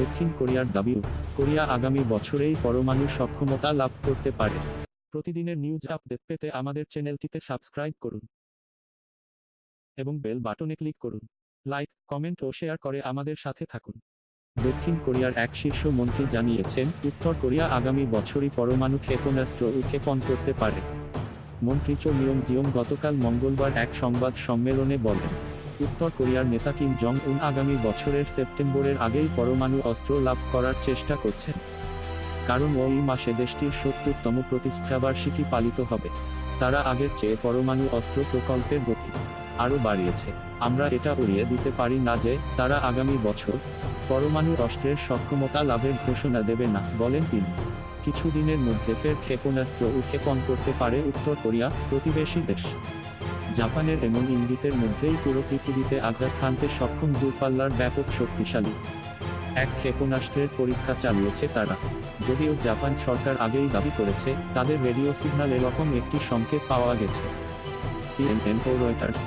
দক্ষিণ কোরিয়ার দাবি, কোরিয়া আগামী বছরেই পরমাণু সক্ষমতা লাভ করতে পারে। প্রতিদিনের নিউজ আপডেট পেতে আমাদের চ্যানেলটিতে সাবস্ক্রাইব করুন। এবং বেল বাটনে ক্লিক করুন। লাইক, কমেন্ট ও শেয়ার করে আমাদের সাথে থাকুন। দক্ষিণ কোরিয়ার এক শীর্ষ মন্ত্রী জানিয়েছেন, উত্তর কোরিয়া আগামী বছরই পরমাণু ক্ষেপণাস্ত্র উৎক্ষেপণ করতে পারে। মন্ত্রী চো মিয়ং জিয়ং গতকাল মঙ্গলবার এক সংবাদ সম্মেলনে বলেন উত্তর কোরিয়ার নেতা কিম জং উন আগামী বছরের সেপ্টেম্বরের আগেই পরমাণু অস্ত্র লাভ করার চেষ্টা করছেন। কারণ ওই মাসে দেশটির সত্তরতম প্রতিষ্ঠাবার্ষিকী পালিত হবে। তারা আগের চেয়ে পরমাণু অস্ত্র প্রকল্পের গতি আরও বাড়িয়েছে। আমরা এটা উড়িয়ে দিতে পারি না যে তারা আগামী বছর পরমাণু অস্ত্রের সক্ষমতা লাভের ঘোষণা দেবে না, বলেন তিনি। কিছুদিনের মধ্যে ফের ক্ষেপণাস্ত্র উৎক্ষেপণ করতে পারে উত্তর কোরিয়া প্রতিবেশী দেশ। জাপানের এমন ইঙ্গিতের মধ্যেই পুরো পৃথিবীতে আঘাত হানতে সক্ষম দূরপাল্লার ব্যাপক শক্তিশালী এক ক্ষেপণাস্ত্রের পরীক্ষা চালিয়েছে তারা। যদিও জাপান সরকার আগেই দাবি করেছে, তাদের রেডিও সিগন্যাল এরকম একটি সংকেত পাওয়া গেছে। সিএনএন ও রয়টার্স